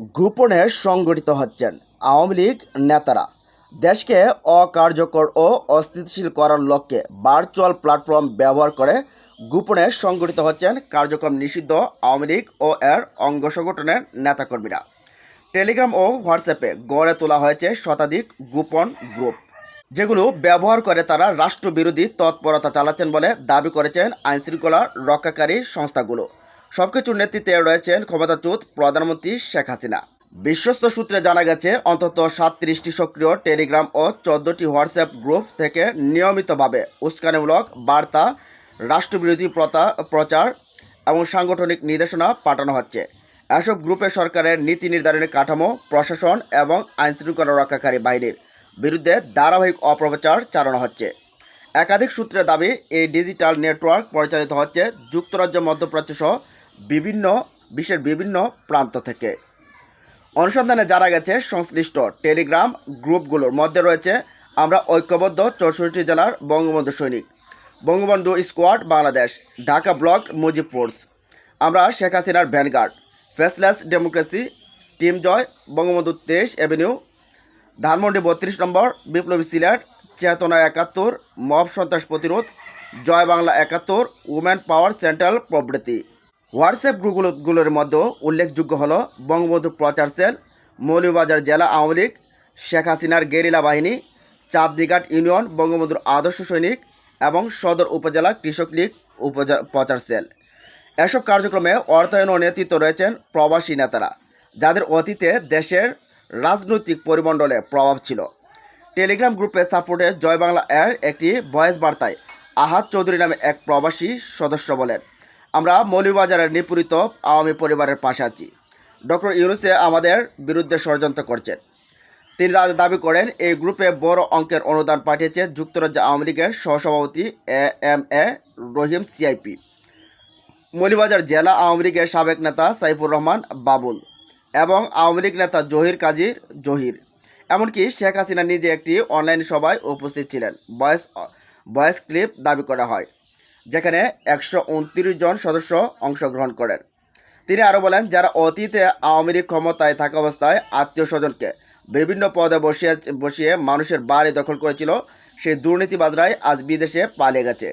গোপনে সংগঠিত হচ্ছেন আওয়ামী লীগ নেতারা। দেশকে অকার্যকর ও অস্থিতিশীল করার লক্ষ্যে ভার্চুয়াল প্ল্যাটফর্ম ব্যবহার করে গোপনে সংগঠিত হচ্ছেন কার্যক্রম নিষিদ্ধ আওয়ামী লীগ ও এর অঙ্গ সংগঠনের নেতাকর্মীরা। টেলিগ্রাম ও হোয়াটসঅ্যাপে গড়ে তোলা হয়েছে শতাধিক গোপন গ্রুপ, যেগুলো ব্যবহার করে তারা রাষ্ট্রবিরোধী তৎপরতা চালাচ্ছেন বলে দাবি করেছেন আইনশৃঙ্খলা রক্ষাকারী সংস্থাগুলো। সবকিছুর নেতৃত্বে রয়েছেন ক্ষমতাচ্যুত প্রধানমন্ত্রী শেখ হাসিনা। বিশ্বস্ত সূত্রে জানা গেছে, অন্তত সাতত্রিশটি সক্রিয় টেলিগ্রাম ও চোদ্দটি হোয়াটসঅ্যাপ গ্রুপ থেকে নিয়মিতভাবে উস্কানিমূলক বার্তা, রাষ্ট্রবিরোধী প্রতা- প্রচার এবং সাংগঠনিক নির্দেশনা পাঠানো হচ্ছে। এসব গ্রুপে সরকারের নীতি নির্ধারণী কাঠামো, প্রশাসন এবং আইনশৃঙ্খলা রক্ষাকারী বাহিনীর বিরুদ্ধে ধারাবাহিক অপপ্রচার চালানো হচ্ছে। একাধিক সূত্রে দাবি, এই ডিজিটাল নেটওয়ার্ক পরিচালিত হচ্ছে যুক্তরাজ্য মধ্যপ্রাচ্য সহ বিভিন্ন, বিশ্বের বিভিন্ন প্রান্ত থেকে। অনুসন্ধানে জানা গেছে, সংশ্লিষ্ট টেলিগ্রাম গ্রুপগুলোর মধ্যে রয়েছে আমরা ঐক্যবদ্ধ চৌষট্টি জেলার বঙ্গবন্ধু সৈনিক, Bangabandhu squad Bangladesh, Dhaka block Mujib force আমরা শেখ হাসিনার vanguard, faceless democracy, team Joy, Bangabandhu তেইশ অ্যাভিনিউ ধানমন্ডি বত্রিশ নম্বর, বিপ্লবী সিলেট, চেতনা একাত্তর, মব সন্ত্রাস প্রতিরোধ, জয় বাংলা একাত্তর উমেন পাওয়ার সেন্ট্রাল প্রভৃতি। হোয়াটসঅ্যাপ গ্রুপগুলোর মধ্যে উল্লেখযোগ্য হলো বঙ্গবন্ধু প্রচার সেল, মৌলভীবাজার জেলা আওয়ামী লীগ, শেখ হাসিনার গেরিলা বাহিনী চাঁদদিঘাট ইউনিয়ন বঙ্গবন্ধুর আদর্শ সৈনিক এবং সদর উপজেলা কৃষক লীগ উপজা- প্রচার সেল। এসব কার্যক্রমে অর্থায়ন ও নেতৃত্ব রয়েছেন প্রবাসী নেতারা, যাদের অতীতে দেশের রাজনৈতিক পরিমণ্ডলে প্রভাব ছিল। টেলিগ্রাম গ্রুপের সাপোর্টে জয় বাংলা এর একটি ভয়েস বার্তায় আহাদ চৌধুরী নামে এক প্রবাসী সদস্য বলেন আমরা মৌলভীবাজারের নিপীড়িত আওয়ামী পরিবারের পাশে আছি। ডক্টর ইউনুসে আমাদের বিরুদ্ধে ষড়যন্ত্র করছেন। তিনি দাবি করেন, এই গ্রুপে বড় অঙ্কের অনুদান পাঠিয়েছে যুক্তরাজ্য আওয়ামী লীগের সহসভাপতি A M A Rahim CIP. Moulvibazar জেলা আওয়ামী লীগের সাবেক নেতা সাইফুর রহমান বাবুল এবং আওয়ামী লীগ নেতা জহির কাজীর জহির। এমনকি শেখ হাসিনা নিজে একটি অনলাইন সভায় উপস্থিত ছিলেন। ভয়েস ভয়েস ক্লিপ দাবি করা হয়। যেখানে একশো উনত্রিশ জন সদস্য অংশগ্রহণ করেন। তিনি আরও বলেন, যারা অতীতে আওয়ামী লীগ ক্ষমতায় থাকা অবস্থায় আত্মীয় স্বজনকে বিভিন্ন পদে বসিয়ে বসিয়ে মানুষের বাড়ি দখল করেছিল, সেই দুর্নীতিবাজরাই আজ বিদেশে পালিয়ে গেছে।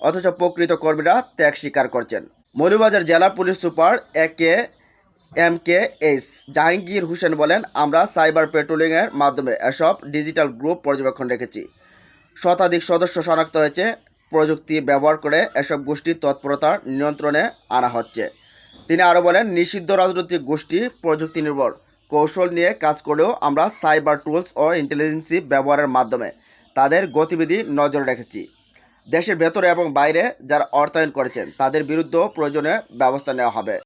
অথচ প্রকৃত কর্মীরা ত্যাগ স্বীকার করছেন। মৌলভীবাজার জেলা police super A K M K H Jahangir Hossain বলেন, আমরা সাইবার পেট্রোলিংয়ের মাধ্যমে এসব ডিজিটাল গ্রুপ পর্যবেক্ষণ রেখেছি। শতাধিক সদস্য শনাক্ত হয়েছে প্রযুক্তি ব্যবহার করে এসব গোষ্ঠীর তৎপরতা নিয়ন্ত্রণে আনা হচ্ছে। তিনি আরও বলেন, নিষিদ্ধ রাজনৈতিক গোষ্ঠী প্রযুক্তি নির্ভর কৌশল নিয়ে কাজ করেও আমরা সাইবার টুলস ও ইন্টেলিজেন্সি ব্যবহারের মাধ্যমে তাদের গতিবিধি নজরে রেখেছি। দেশের ভেতরে এবং বাইরে যারা অর্থায়ন করেছেন, তাদের বিরুদ্ধেও প্রয়োজনে ব্যবস্থা নেওয়া হবে।